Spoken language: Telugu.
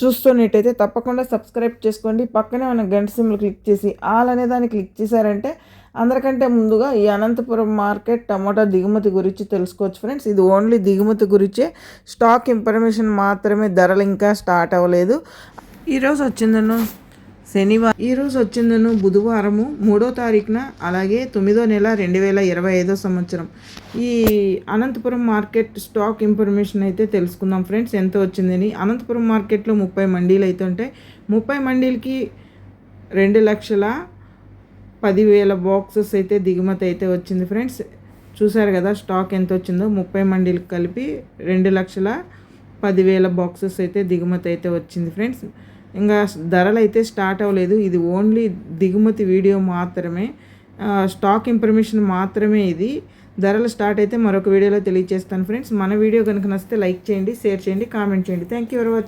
చూస్తున్నట్టయితే తప్పకుండా సబ్స్క్రైబ్ చేసుకోండి. పక్కనే మన గంట సిమ్లు క్లిక్ చేసి ఆల్ అనే దాన్ని క్లిక్ చేశారంటే అందరికంటే ముందుగా ఈ అనంతపురం మార్కెట్ టమాటా దిగుమతి గురించి తెలుసుకోవచ్చు ఫ్రెండ్స్. ఇది ఓన్లీ దిగుమతి గురించే. స్టాక్ ఇన్ఫర్మేషన్ మాత్రమే ధరలు ఇంకా స్టార్ట్ అవ్వలేదు. ఈరోజు వచ్చిందను శనివారం. ఈరోజు వచ్చిందను బుధవారము మూడో తారీఖున అలాగే తొమ్మిదో నెల రెండు వేల ఇరవై ఐదో సంవత్సరం. ఈ అనంతపురం మార్కెట్ స్టాక్ ఇన్ఫర్మేషన్ అయితే తెలుసుకుందాం ఫ్రెండ్స్ ఎంత వచ్చిందని. అనంతపురం మార్కెట్లో ముప్పై మండీలు అయితే ఉంటాయి ముప్పై మండీలకి రెండు లక్షల పదివేల బాక్సెస్ అయితే దిగుమతి అయితే వచ్చింది ఫ్రెండ్స్. చూసారు కదా స్టాక్ ఎంత వచ్చిందో ముప్పై మండీలకు కలిపి రెండు లక్షల పదివేల బాక్సెస్ అయితే దిగుమతి అయితే వచ్చింది ఫ్రెండ్స్. ఇంకా ధరలు అయితే స్టార్ట్ అవ్వలేదు. ఇది ఓన్లీ దిగుమతి వీడియో మాత్రమే. స్టాక్ ఇన్ఫర్మేషన్ మాత్రమే ఇది. ధరలు స్టార్ట్ అయితే మరొక వీడియోలో తెలియజేస్తాను ఫ్రెండ్స్. మన వీడియో కనుక నచ్చితే లైక్ చేయండి షేర్ చేయండి కామెంట్ చేయండి. Thank you for watching